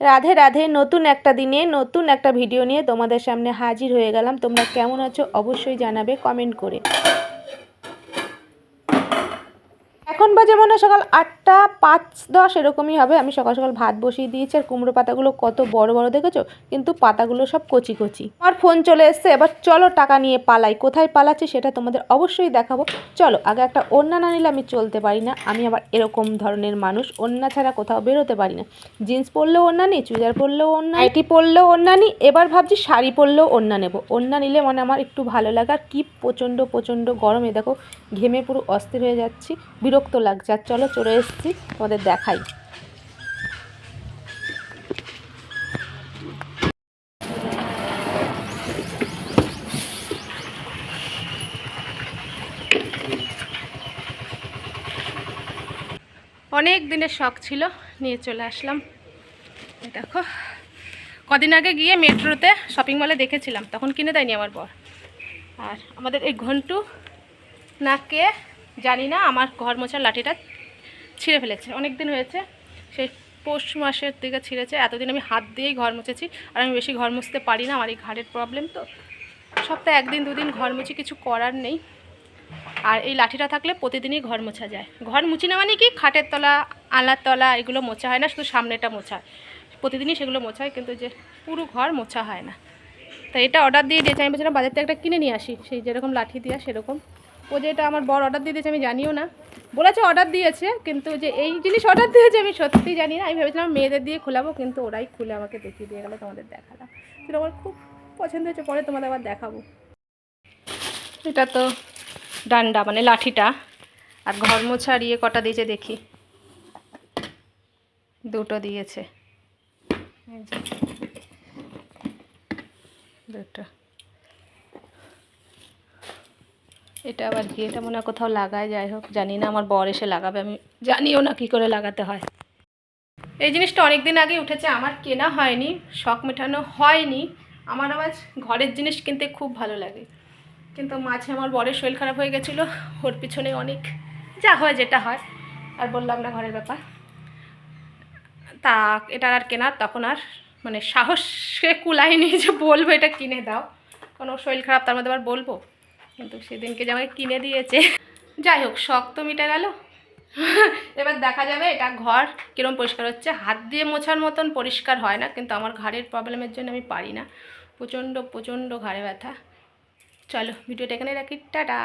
রাধে রাধে, নতুন একটা দিনে, নতুন একটা ভিডিও নিয়ে তোমাদের সামনে হাজির হয়ে গেলাম। তোমরা কেমন আছো অবশ্যই জানাবে কমেন্ট করে। এখন বাজে মনে সকাল আটটা। পাঁচ দশ এরকমই হবে। আমি সকাল সকাল ভাত বসিয়ে দিয়েছি আর কুমড়ো পাতাগুলো কত বড় বড় দেখেছ? কিন্তু পাতাগুলো সব কচি কচি। আমার ফোন চলে এসছে। এবার চলো টাকা নিয়ে পালাই। কোথায় পালাচ্ছি সেটা তোমাদের অবশ্যই দেখাবো। চলো, আগে একটা ওড়না না নিলে আমি চলতে পারি না। আমি আবার এরকম ধরনের মানুষ। ওড়না ছাড়া কোথাও বেরোতে পারি না। জিন্স পরলেও ওড়না নিই, চুড়িদার পরলেও ওড়না আইটি পরলেও ওড়না নিই। এবার ভাবছি শাড়ি পরলেও ওড়না নেব। ওড়না নিলে মানে আমার একটু ভালো লাগে। আর কি প্রচণ্ড প্রচণ্ড গরমে দেখো, ঘেমে পুরো অস্থির হয়ে যাচ্ছি। বিরক্ত লাগছে। আর চলো, চলে এসেছি। তোমাদের দেখাই। অনেক দিনের শখ ছিল, নিয়ে চলে আসলাম। দেখো, কদিন আগে গিয়ে মেট্রোতে শপিং মলে দেখেছিলাম, তখন কিনে দেয়নি আমার বর। আর আমাদের এই ঘন্টু নাকে জানি না, আমার ঘর মোছার লাঠিটা ছিঁড়ে ফেলেছে। অনেক দিন হয়েছে, সেই পৌষ মাসের দিকে ছিঁড়েছে। এতদিন আমি হাত দিয়েই ঘর মুছেছি, আর আমি বেশি ঘর মুছতে পারি না, আমার এই ঘাড়ের প্রবলেম তো। সপ্তাহে একদিন, দুদিন ঘর মুছি কিছু করার নেই। আর এই লাঠিটা থাকলে প্রতিদিনই ঘর মোছা যায়। ঘর মুছি না মানে কি? খাটের তলা আলার তলা, এগুলো মোছা হয় না, শুধু সামনেটা মোছা প্রতিদিনই সেগুলো মোছা হয়, কিন্তু যে পুরো ঘর মোছা হয় না। তো এটা অর্ডার দিয়ে দিয়েছে। আমি বলছিলাম, বাজার থেকে একটা কিনে নিয়ে আসি। সেই যেরকম লাঠি দেওয়া সেরকম ও যে এটা আমার বড় অর্ডার দিয়ে দিয়েছে, আমি জানিও না। বলেছে অর্ডার দিয়েছে, কিন্তু যে এই জিনিস অর্ডার দিয়েছে, আমি সত্যিই জানি না। আমি ভেবেছিলাম মেয়েদের দিয়ে খোলাবো, কিন্তু ওরাই খুলে আমাকে দেখিয়ে দিয়ে গেলো, তোমাদের দেখালাম। সেটা আমার খুব পছন্দ হয়েছে, পরে তোমাদের আবার দেখাবো। এটা তো ডান্ডা মানে লাঠিটা। আর ঘর মোছার ইয়ে কটা দিয়েছে দেখি। দুটো দিয়েছে। দুটো। এটা আবার কি? এটা মনে হয় কোথাও লাগায়, যাই হোক, জানি না, আমার বর এসে লাগাবে, আমি জানিও না কী করে লাগাতে হয়। এই জিনিসটা অনেক দিন আগে উঠেছে, আমার কেনা হয়নি, শখ মেটানো হয়নি, আমার আবার ঘরের জিনিস কিনতে খুব ভালো লাগে। কিন্তু মাঝে আমার বরের শরীর খারাপ হয়ে গেছিল, ওর পিছনে অনেক যা হয় যেটা হয়, আর বললাম না ঘরের ব্যাপার। তা এটা আর কেনার তখন আর মানে সাহসে কুলাইনি যে বলব এটা কিনে দাও, কারণ ওর শরীর খারাপ, তার মধ্যে আবার বলব? কিন্তু সেদিনকে যে আমাকে কিনে দিয়েছে। যাই হোক শক্ত মিটে গেল। এবার দেখা যাবে এটা ঘর কীরকম পরিষ্কার হচ্ছে। হাত দিয়ে মোছার মতন পরিষ্কার হয় না, কিন্তু আমার ঘাড়ের প্রবলেমের জন্য আমি পারি না। প্রচণ্ড প্রচণ্ড ঘাড়ে ব্যথা। চলো, ভিডিওটা এখানে রাখি। টাটা।